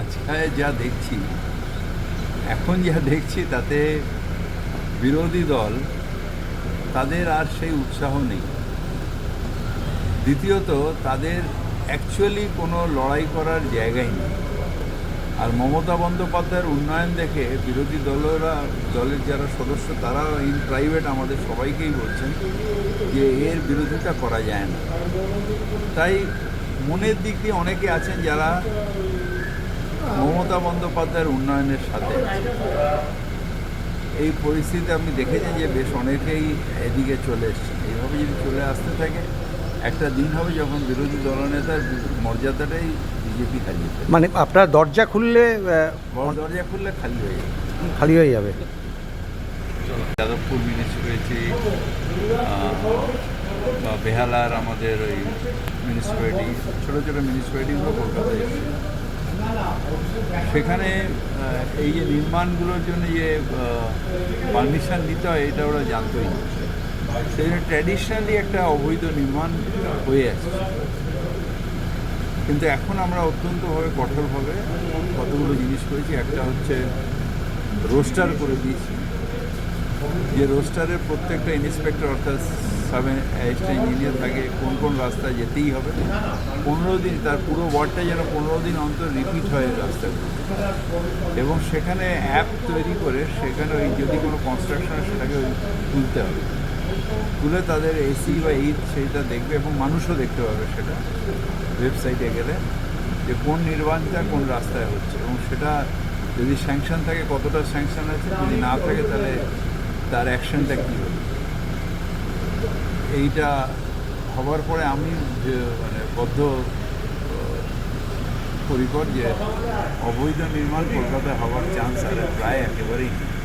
আজকে যা দেখছি, এখন যা দেখছি তাতে বিরোধী দল, তাদের আর সেই উৎসাহ নেই। দ্বিতীয়ত, তাদের অ্যাকচুয়ালি কোনো লড়াই করার জায়গাই নেই। আর মমতা বন্দ্যোপাধ্যায়ের উন্নয়ন দেখে বিরোধী দলেরা, দলের যারা সদস্য তারা ইন প্রাইভেট আমাদের সবাইকেই বলছেন যে এর বিরোধিতা করা যায় না। তাই মনের দিক দিয়ে অনেকে আছেন যারা মমতা বন্দ্যোপাধ্যায়ের উন্নয়নের সাথে। এই পরিস্থিতি আপনি দেখেছেন যে বেশ অনেকেই এদিকে চলে এসছেন। এইভাবে যদি চলে আসতে থাকে একটা দিন হবে যখন বিরোধী দলনেতার মর্যাদাটাই বিজেপি হারিয়ে ফেলবে মানে আপনার দরজা খুললে দরজা খুললে খালি হয়ে যাবে। খালি হয়ে যাবে। যাদবপুর মিউনিসিপ্যালিটি বা বেহালার আমাদের ওই মিউনিসিপ্যালিটি ছোটো ছোটো মিউনিসিপ্যালিটিগুলো কলকাতায় এসেছে। সেখানে এই যে নির্মাণগুলোর জন্য যে পারমিশন নিতে হয়, এটা ওরা জানতোই। না সেই জন্য ট্র্যাডিশনালি একটা অবৈধ নির্মাণ হয়ে আসছে। কিন্তু এখন আমরা অত্যন্তভাবে কঠোরভাবে কতগুলো জিনিস করেছি। একটা হচ্ছে রোস্টার করে দিয়েছি। যে রোস্টারের প্রত্যেকটা ইন্সপেক্টর অর্থাৎ সাব অ্যাসিস্ট্যান্ট ইঞ্জিনিয়ার থাকে, কোন কোন রাস্তায় যেতেই হবে। পনেরো দিন, তার পুরো ওয়ার্ডটা যেন পনেরো দিন অন্তর রিপিট হয় রাস্তাগুলো এবং সেখানে অ্যাপ তৈরি করে সেখানে ওই যদি কোনো কনস্ট্রাকশন সেটাকে ওই তুলতে হবে। তুলে তাদের এসি বা এইট সেইটা দেখবে এবং মানুষও দেখতে পাবে সেটা ওয়েবসাইটে গেলে যে কোন নির্মাণটা কোন রাস্তায় হচ্ছে। এবং সেটা যদি স্যাংশন থাকে, কতটা স্যাংশন আছে, যদি না থাকে, তাহলে তার অ্যাকশনটা কী হবে? এইটা হবার পরে আমি যে মানে বদ্ধ পরিকর যে অবৈধ নির্মাণ কলকাতায় হওয়ার চান্স আর প্রায় একেবারেই নেই।